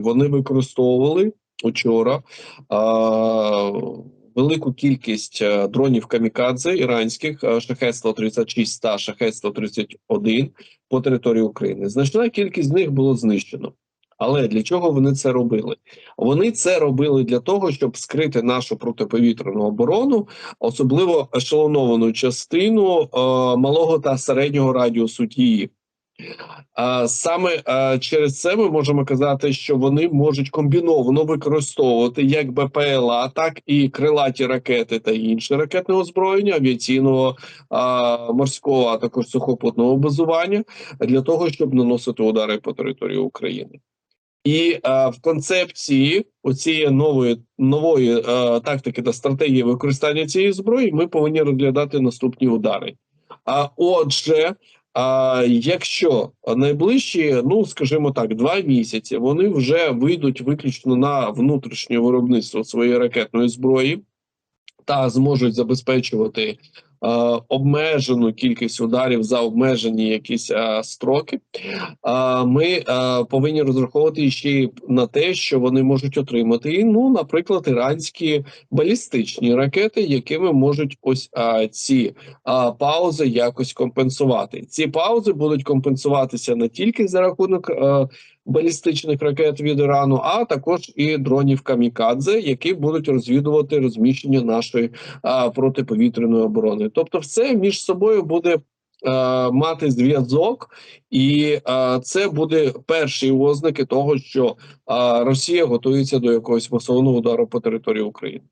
Вони використовували учора а, велику кількість е, дронів камікадзе іранських е, шахет 136 та шахет 131 по території України. Значна кількість з них було знищено. Але для чого вони це робили? Вони це робили для того, щоб скрити нашу протиповітряну оборону, особливо ешелоновану частину е, малого та середнього радіусу дії. Саме через це ми можемо казати, що вони можуть комбіновано використовувати як БПЛА, так і крилаті ракети та інше ракетне озброєння авіаційного морського, а також сухопутного базування для того, щоб наносити удари по території України. І а, в концепції оцієї нової нової а, тактики та стратегії використання цієї зброї ми повинні розглядати наступні удари. А отже, а якщо найближчі, ну скажімо так, два місяці вони вже вийдуть виключно на внутрішнє виробництво своєї ракетної зброї та зможуть забезпечувати обмежену кількість ударів за обмежені якісь е, строки, е, ми е, повинні розраховувати ще на те, що вони можуть отримати, ну, наприклад, іранські балістичні ракети, якими можуть ось е, ці паузи якось компенсувати. Ці паузи будуть компенсуватися не тільки за рахунок е, балістичних ракет від Ірану, а також і дронів камікадзе, які будуть розвідувати розміщення нашої а, протиповітряної оборони. Тобто, все між собою буде. е, Мати зв'язок, і е, це буде перші ознаки того, що е, Росія готується до якогось масового удару по території України.